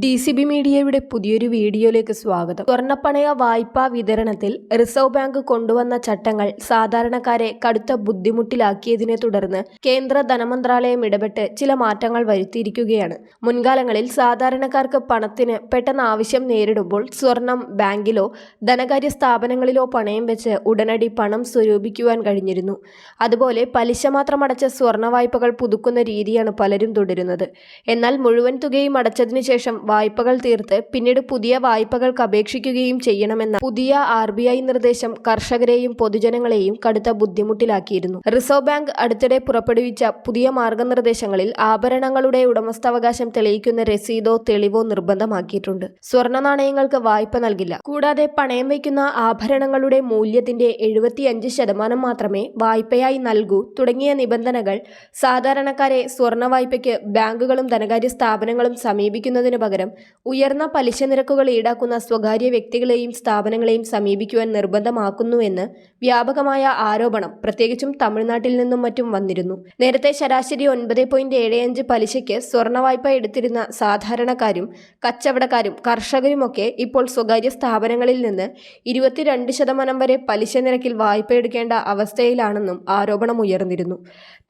D C B മീഡിയയുടെ പുതിയൊരു വീഡിയോയിലേക്ക് സ്വാഗതം. സ്വർണപ്പണയ വായ്പാ വിതരണത്തിൽ റിസർവ് ബാങ്ക് കൊണ്ടുവന്ന ചട്ടങ്ങൾ സാധാരണക്കാരെ കടുത്ത ബുദ്ധിമുട്ടിലാക്കിയതിനെ തുടർന്ന് കേന്ദ്ര ധനമന്ത്രാലയം ഇടപെട്ട് ചില മാറ്റങ്ങൾ വരുത്തിയിരിക്കുകയാണ്. മുൻകാലങ്ങളിൽ സാധാരണക്കാർക്ക് പണത്തിന് പെട്ടെന്ന് ആവശ്യം നേരിടുമ്പോൾ സ്വർണം ബാങ്കിലോ ധനകാര്യ സ്ഥാപനങ്ങളിലോ പണയം വെച്ച് ഉടനടി പണം സ്വരൂപിക്കുവാൻ കഴിഞ്ഞിരുന്നു. അതുപോലെ പലിശ മാത്രം അടച്ച സ്വർണ വായ്പകൾ പുതുക്കുന്ന രീതിയാണ് പലരും തുടരുന്നത്. എന്നാൽ മുഴുവൻ തുകയും അടച്ചതിനു ശേഷം വായ്പകൾ തീർത്ത് പിന്നീട് പുതിയ വായ്പകൾക്ക് അപേക്ഷിക്കുകയും ചെയ്യണമെന്ന പുതിയ ആർ നിർദ്ദേശം കർഷകരെയും പൊതുജനങ്ങളെയും കടുത്ത ബുദ്ധിമുട്ടിലാക്കിയിരുന്നു. റിസർവ് ബാങ്ക് അടുത്തിടെ പുറപ്പെടുവിച്ച പുതിയ മാർഗനിർദ്ദേശങ്ങളിൽ ആഭരണങ്ങളുടെ ഉടമസ്ഥാവകാശം തെളിയിക്കുന്ന രസീതോ തെളിവോ നിർബന്ധമാക്കിയിട്ടുണ്ട്. സ്വർണ നാണയങ്ങൾക്ക് വായ്പ നൽകില്ല. കൂടാതെ പണയം വയ്ക്കുന്ന ആഭരണങ്ങളുടെ മൂല്യത്തിന്റെ എഴുപത്തിയഞ്ച് ശതമാനം മാത്രമേ വായ്പയായി നൽകൂ. തുടങ്ങിയ നിബന്ധനകൾ സാധാരണക്കാരെ സ്വർണ വായ്പയ്ക്ക് ബാങ്കുകളും ധനകാര്യ സ്ഥാപനങ്ങളും സമീപിക്കുന്നതിന് പകരം ഉയർന്ന പലിശ നിരക്കുകൾ ഈടാക്കുന്ന സ്വകാര്യ വ്യക്തികളെയും സ്ഥാപനങ്ങളെയും സമീപിക്കുവാൻ നിർബന്ധമാക്കുന്നുവെന്ന് വ്യാപകമായ ആരോപണം പ്രത്യേകിച്ചും തമിഴ്നാട്ടിൽ നിന്നും മറ്റും വന്നിരുന്നു. നേരത്തെ ശരാശരി ഒൻപത് പോയിന്റ് ഏഴ് അഞ്ച് പലിശയ്ക്ക് സ്വർണ വായ്പ എടുത്തിരുന്ന സാധാരണക്കാരും കച്ചവടക്കാരും കർഷകരുമൊക്കെ ഇപ്പോൾ സ്വകാര്യ സ്ഥാപനങ്ങളിൽ നിന്ന് ഇരുപത്തിരണ്ട് ശതമാനം വരെ പലിശ നിരക്കിൽ വായ്പ എടുക്കേണ്ട അവസ്ഥയിലാണെന്നും ആരോപണം ഉയർന്നിരുന്നു.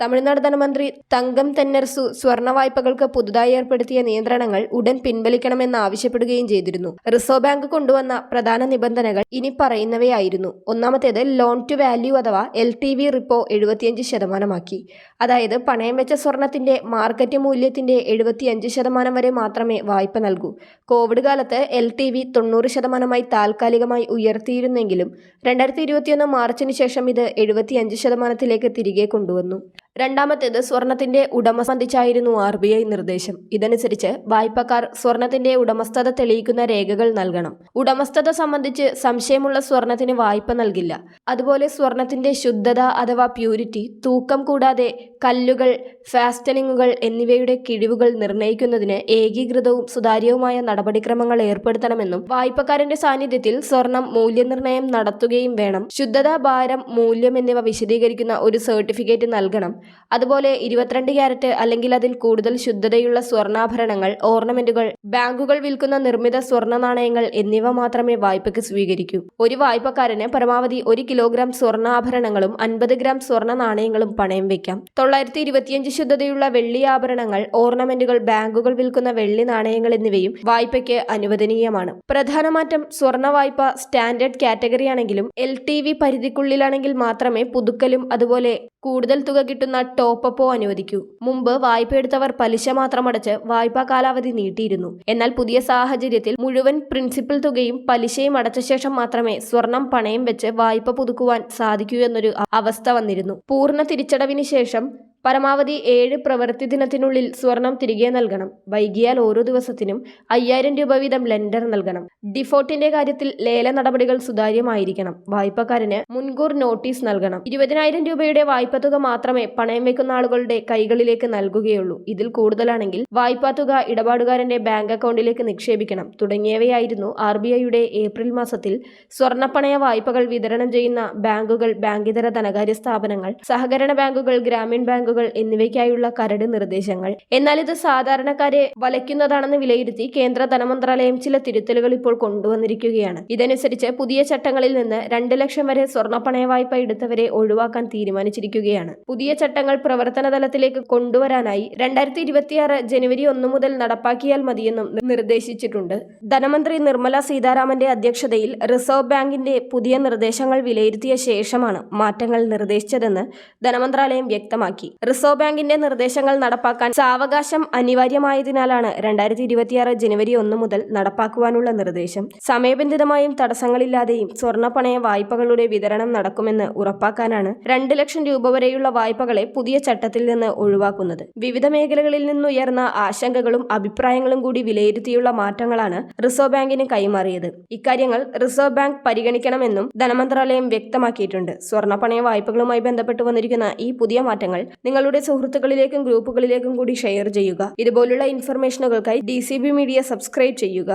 തമിഴ്നാട് ധനമന്ത്രി തങ്കം തെന്നർസു സ്വർണ വായ്പകൾക്ക് പുതുതായി ഏർപ്പെടുത്തിയ നിയന്ത്രണങ്ങൾ ഉടൻ പിൻവലിക്കണമെന്ന് ആവശ്യപ്പെടുകയും ചെയ്തിരുന്നു. റിസർവ് ബാങ്ക് കൊണ്ടുവന്ന പ്രധാന നിബന്ധനകൾ ഇനി പറയുന്നവയായിരുന്നു. ഒന്നാമത്തേത് ലോൺ ടു വാല്യൂ അഥവാ എൽ ടി വി റിപ്പോ എഴുപത്തിയഞ്ച് ശതമാനമാക്കി. അതായത് പണയം വെച്ച സ്വർണത്തിന്റെ മാർക്കറ്റ് മൂല്യത്തിന്റെ എഴുപത്തിയഞ്ച് ശതമാനം വരെ മാത്രമേ വായ്പ നൽകൂ. കോവിഡ് കാലത്ത് എൽ ടി വി തൊണ്ണൂറ് ശതമാനമായി താൽക്കാലികമായി ഉയർത്തിയിരുന്നെങ്കിലും രണ്ടായിരത്തി ഇരുപത്തിയൊന്ന് മാർച്ചിന് ശേഷം ഇത് എഴുപത്തിയഞ്ച് ശതമാനത്തിലേക്ക് തിരികെ കൊണ്ടുവന്നു. രണ്ടാമത്തേത് സ്വർണത്തിന്റെ ഉടമ സംബന്ധിച്ചായിരുന്നു ആർ ബി ഐ നിർദ്ദേശം. ഇതനുസരിച്ച് വായ്പക്കാർ സ്വർണത്തിന്റെ ഉടമസ്ഥത തെളിയിക്കുന്ന രേഖകൾ നൽകണം. ഉടമസ്ഥത സംബന്ധിച്ച് സംശയമുള്ള സ്വർണത്തിന് വായ്പ നൽകില്ല. അതുപോലെ സ്വർണത്തിന്റെ ശുദ്ധത അഥവാ പ്യൂരിറ്റി തൂക്കം കൂടാതെ കല്ലുകൾ ഫാസ്റ്റനിങ്ങുകൾ എന്നിവയുടെ കിഴിവുകൾ നിർണയിക്കുന്നതിന് ഏകീകൃതവും സുതാര്യവുമായ നടപടിക്രമങ്ങൾ ഏർപ്പെടുത്തണമെന്നും വായ്പക്കാരന്റെ സാന്നിധ്യത്തിൽ സ്വർണം മൂല്യനിർണയം നടത്തുകയും വേണം. ശുദ്ധത ഭാരം മൂല്യം എന്നിവ വിശദീകരിക്കുന്ന ഒരു സർട്ടിഫിക്കറ്റ് നൽകണം. അതുപോലെ ഇരുപത്തിരണ്ട് ക്യാരറ്റ് അല്ലെങ്കിൽ അതിൽ കൂടുതൽ ശുദ്ധതയുള്ള സ്വർണാഭരണങ്ങൾ ഓർണമെന്റുകൾ ബാങ്കുകൾ വിൽക്കുന്ന നിർമ്മിത സ്വർണ നാണയങ്ങൾ എന്നിവ മാത്രമേ വായ്പയ്ക്ക് സ്വീകരിക്കൂ. ഒരു വായ്പക്കാരന് പരമാവധി ഒരു കിലോഗ്രാം സ്വർണാഭരണങ്ങളും അൻപത് ഗ്രാം സ്വർണ നാണയങ്ങളും പണയം വെക്കാം തൊള്ളായിരത്തി ഇരുപത്തിയഞ്ച് ശുദ്ധതയുള്ള വെള്ളി ആഭരണങ്ങൾ ഓർണമെന്റുകൾ ബാങ്കുകൾ വിൽക്കുന്ന വെള്ളി നാണയങ്ങൾ എന്നിവയും വായ്പയ്ക്ക് അനുവദനീയമാണ്. പ്രധാന മാറ്റം സ്വർണ വായ്പ സ്റ്റാൻഡേർഡ് കാറ്റഗറി ആണെങ്കിലും എൽ ടി വി പരിധിക്കുള്ളിലാണെങ്കിൽ മാത്രമേ പുതുക്കലും അതുപോലെ കൂടുതൽ തുക കിട്ടുന്ന ടോപ്പപ്പോ അനുവദിക്കൂ. മുമ്പ് വായ്പയെടുത്തവർ പലിശ മാത്രം അടച്ച് വായ്പാ കാലാവധി നീട്ടിയിരുന്നു. എന്നാൽ പുതിയ സാഹചര്യത്തിൽ മുഴുവൻ പ്രിൻസിപ്പൽ തുകയും പലിശയും അടച്ച ശേഷം മാത്രമേ സ്വർണം പണയം വെച്ച് വായ്പ പുതുക്കുവാൻ സാധിക്കൂ എന്നൊരു അവസ്ഥ വന്നിരുന്നു. പൂർണ തിരിച്ചടവിന് ശേഷം പരമാവധി ഏഴ് പ്രവൃത്തി ദിനത്തിനുള്ളിൽ സ്വർണം തിരികെ നൽകണം. വൈകിയാൽ ഓരോ ദിവസത്തിനും അയ്യായിരം രൂപ വീതം ലെൻഡർ നൽകണം. ഡിഫോൾട്ടിന്റെ കാര്യത്തിൽ ലേല നടപടികൾ സുതാര്യമായിരിക്കണം. വായ്പക്കാരന് മുൻകൂർ നോട്ടീസ് നൽകണം. ഇരുപതിനായിരം രൂപയുടെ വായ്പ തുക മാത്രമേ പണയം വെക്കുന്ന ആളുകളുടെ കൈകളിലേക്ക് നൽകുകയുള്ളൂ. ഇതിൽ കൂടുതലാണെങ്കിൽ വായ്പാ തുക ഇടപാടുകാരന്റെ ബാങ്ക് അക്കൗണ്ടിലേക്ക് നിക്ഷേപിക്കണം. തുടങ്ങിയവയായിരുന്നു ആർ ബി ഐയുടെ ഏപ്രിൽ മാസത്തിൽ സ്വർണപ്പണയ വായ്പകൾ വിതരണം ചെയ്യുന്ന ബാങ്കുകൾ ബാങ്കിതര ധനകാര്യ സ്ഥാപനങ്ങൾ സഹകരണ ബാങ്കുകൾ ഗ്രാമീൺ ബാങ്കുകൾ എന്നിവയ്ക്കായുള്ള കരട് നിർദ്ദേശങ്ങൾ. എന്നാൽ ഇത് സാധാരണക്കാരെ വലയ്ക്കുന്നതാണെന്ന് വിലയിരുത്തി കേന്ദ്ര ധനമന്ത്രാലയം ചില തിരുത്തലുകൾ ഇപ്പോൾ കൊണ്ടുവന്നിരിക്കുകയാണ്. ഇതനുസരിച്ച് പുതിയ ചട്ടങ്ങളിൽ നിന്ന് രണ്ട് ലക്ഷം വരെ സ്വർണപ്പണയ വായ്പ എടുത്തവരെ ഒഴിവാക്കാൻ തീരുമാനിച്ചിരിക്കുകയാണ്. പുതിയ ചട്ടങ്ങൾ പ്രവർത്തന തലത്തിലേക്ക് കൊണ്ടുവരാനായി രണ്ടായിരത്തി ഇരുപത്തിയാറ് ജനുവരി ഒന്ന് മുതൽ നടപ്പാക്കിയാൽ മതിയെന്നും നിർദ്ദേശിച്ചിട്ടുണ്ട്. ധനമന്ത്രി നിർമ്മല സീതാരാമന്റെ അധ്യക്ഷതയിൽ റിസർവ് ബാങ്കിന്റെ പുതിയ നിർദ്ദേശങ്ങൾ വിലയിരുത്തിയ ശേഷമാണ് മാറ്റങ്ങൾ നിർദ്ദേശിച്ചതെന്ന് ധനമന്ത്രാലയം വ്യക്തമാക്കി. റിസർവ് ബാങ്കിന്റെ നിർദ്ദേശങ്ങൾ നടപ്പാക്കാൻ സാവകാശം അനിവാര്യമായതിനാലാണ് രണ്ടായിരത്തി ഇരുപത്തിയാറ് ജനുവരി ഒന്ന് മുതൽ നടപ്പാക്കുവാനുള്ള നിർദ്ദേശം. സമയബന്ധിതമായും തടസ്സങ്ങളില്ലാതെയും സ്വർണപ്പണയ വായ്പകളുടെ വിതരണം നടക്കുമെന്ന് ഉറപ്പാക്കാനാണ് രണ്ട് ലക്ഷം രൂപ വരെയുള്ള വായ്പകളെ പുതിയ ചട്ടത്തിൽ നിന്ന് ഒഴിവാക്കുന്നത്. വിവിധ മേഖലകളിൽ നിന്നുയർന്ന ആശങ്കകളും അഭിപ്രായങ്ങളും കൂടി വിലയിരുത്തിയുള്ള മാറ്റങ്ങളാണ് റിസർവ് ബാങ്കിന് കൈമാറിയത്. ഇക്കാര്യങ്ങൾ റിസർവ് ബാങ്ക് പരിഗണിക്കണമെന്നും ധനമന്ത്രാലയം വ്യക്തമാക്കിയിട്ടുണ്ട്. സ്വർണപ്പണയ വായ്പകളുമായി ബന്ധപ്പെട്ട് വന്നിരിക്കുന്ന ഈ പുതിയ മാറ്റങ്ങൾ നിങ്ങളുടെ സുഹൃത്തുക്കളിലേക്കും ഗ്രൂപ്പുകളിലേക്കും കൂടി ഷെയർ ചെയ്യുക. ഇതുപോലുള്ള ഇൻഫർമേഷനുകൾക്കായി ഡി മീഡിയ സബ്സ്ക്രൈബ് ചെയ്യുക.